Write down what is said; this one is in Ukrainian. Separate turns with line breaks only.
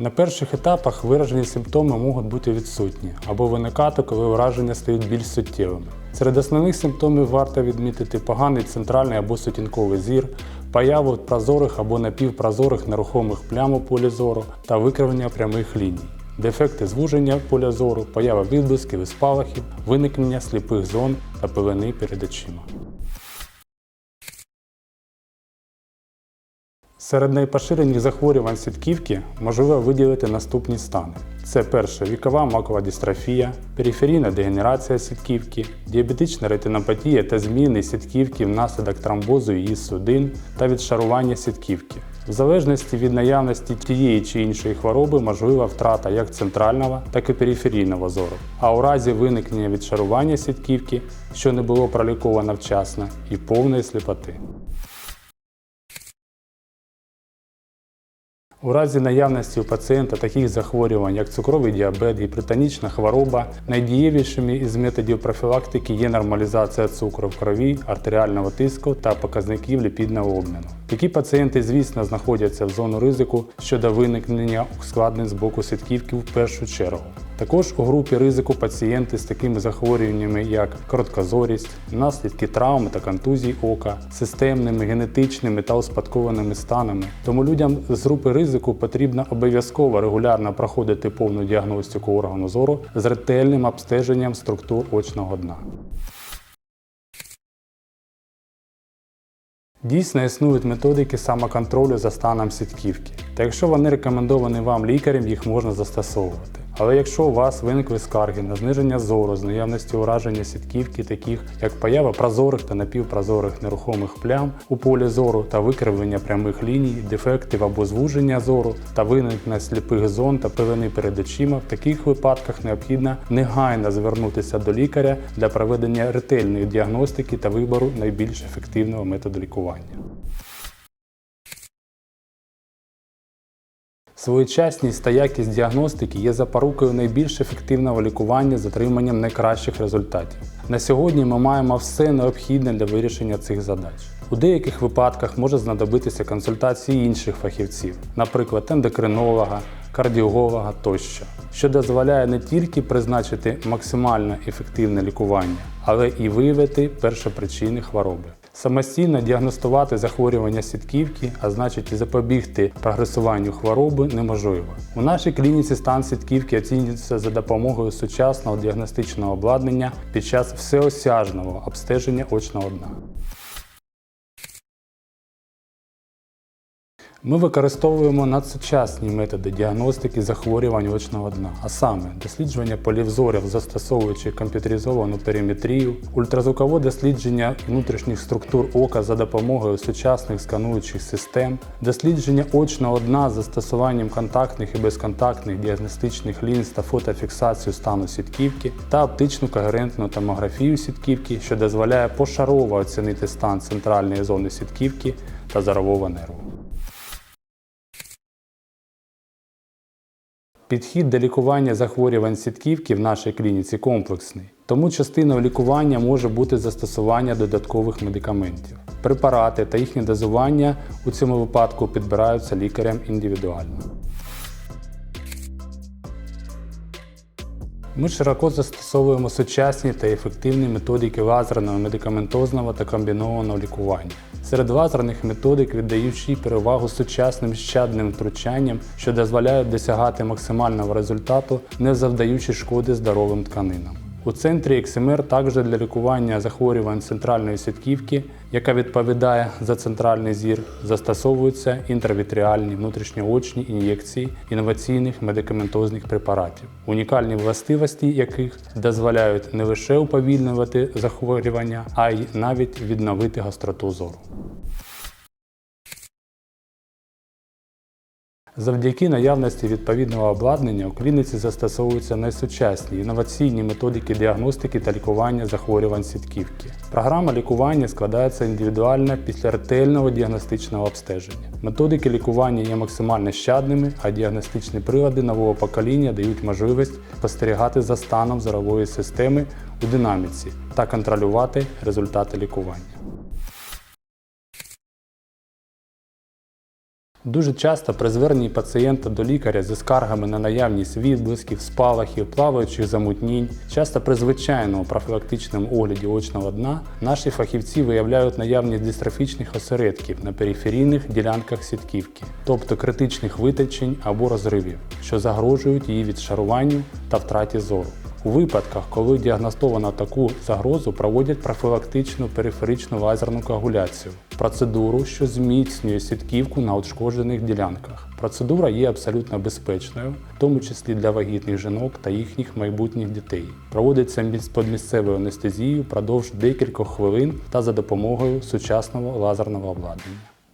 На перших етапах виражені симптоми можуть бути відсутні або виникати, коли враження стають більш суттєвими. Серед основних симптомів варто відмітити поганий центральний або сутінковий зір, появу прозорих або напівпрозорих нерухомих плям у полі зору та викривлення прямих ліній, дефекти звуження поля зору, поява відблисків і спалахів, виникнення сліпих зон та пелени перед очима. Серед найпоширеніших захворювань сітківки можливо виділити наступні стани. Це перше вікова макова дистрофія, периферійна дегенерація сітківки, діабетична ретинопатія та зміни сітківки внаслідок тромбозу її судин та відшарування сітківки. В залежності від наявності тієї чи іншої хвороби можлива втрата як центрального, так і периферійного зору. А у разі виникнення відшарування сітківки, що не було проліковано вчасно, і повної сліпоти. У разі наявності у пацієнта таких захворювань, як цукровий діабет, гіпертонічна хвороба, найдієвішими із методів профілактики є нормалізація цукру в крові, артеріального тиску та показників ліпідного обміну. Такі пацієнти, звісно, знаходяться в зону ризику щодо виникнення ускладнень з боку сітківки в першу чергу. Також у групі ризику пацієнти з такими захворюваннями, як короткозорість, наслідки травм та контузій ока, системними, генетичними та успадкованими станами. Тому людям з групи ризику потрібно обов'язково регулярно проходити повну діагностику органу зору з ретельним обстеженням структур очного дна. Дійсно існують методики самоконтролю за станом сітківки, та якщо вони рекомендовані вам лікарем, їх можна застосовувати. Але якщо у вас виникли скарги на зниження зору з наявності ураження сітківки, таких як поява прозорих та напівпрозорих нерухомих плям у полі зору та викривлення прямих ліній, дефектів або звуження зору та виникнення сліпих зон та пилини перед очима, в таких випадках необхідно негайно звернутися до лікаря для проведення ретельної діагностики та вибору найбільш ефективного методу лікування. Своєчасність та якість діагностики є запорукою найбільш ефективного лікування з отриманням найкращих результатів. На сьогодні ми маємо все необхідне для вирішення цих задач. У деяких випадках може знадобитися консультації інших фахівців, наприклад, ендокринолога, кардіолога тощо, що дозволяє не тільки призначити максимально ефективне лікування, але і виявити першопричини хвороби. Самостійно діагностувати захворювання сітківки, а значить і запобігти прогресуванню хвороби, неможливо. У нашій клініці стан сітківки оцінюється за допомогою сучасного діагностичного обладнання під час всеосяжного обстеження очного дна. Ми використовуємо надсучасні методи діагностики захворювань очного дна, а саме дослідження полів зорів, застосовуючи комп'ютеризовану периметрію, ультразвукове дослідження внутрішніх структур ока за допомогою сучасних скануючих систем, дослідження очного дна з застосуванням контактних і безконтактних діагностичних лінз та фотофіксацію стану сітківки та оптичну когерентну томографію сітківки, що дозволяє пошарово оцінити стан центральної зони сітківки та зорового нерву. Підхід до лікування захворювань сітківки в нашій клініці комплексний, тому частиною лікування може бути застосування додаткових медикаментів. Препарати та їхнє дозування у цьому випадку підбираються лікарем індивідуально. Ми широко застосовуємо сучасні та ефективні методики лазерного, медикаментозного та комбінованого лікування. Серед лазерних методик віддаючи перевагу сучасним щадним втручанням, що дозволяють досягати максимального результату, не завдаючи шкоди здоровим тканинам. У центрі XMR також для лікування захворювань центральної сітківки, яка відповідає за центральний зір, застосовуються інтравітріальні внутрішньоочні ін'єкції інноваційних медикаментозних препаратів, унікальні властивості яких дозволяють не лише уповільнювати захворювання, а й навіть відновити гостроту зору. Завдяки наявності відповідного обладнання у клініці застосовуються найсучасні інноваційні методики діагностики та лікування захворювань сітківки. Програма лікування складається індивідуально після ретельного діагностичного обстеження. Методики лікування є максимально щадними, а діагностичні прилади нового покоління дають можливість спостерігати за станом зорової системи у динаміці та контролювати результати лікування. Дуже часто при зверненні пацієнта до лікаря зі скаргами на наявність відблисків, спалахів, плаваючих замутнінь, часто при звичайному профілактичному огляді очного дна наші фахівці виявляють наявність дистрофічних осередків на периферійних ділянках сітківки, тобто критичних витечень або розривів, що загрожують її відшаруванню та втраті зору. У випадках, коли діагностовано таку загрозу, проводять профілактичну периферичну лазерну коагуляцію процедуру, що зміцнює сітківку на ушкоджених ділянках. Процедура є абсолютно безпечною, в тому числі для вагітних жінок та їхніх майбутніх дітей. Проводиться під місцевою анестезією впродовж декількох хвилин та за допомогою сучасного лазерного обладнання.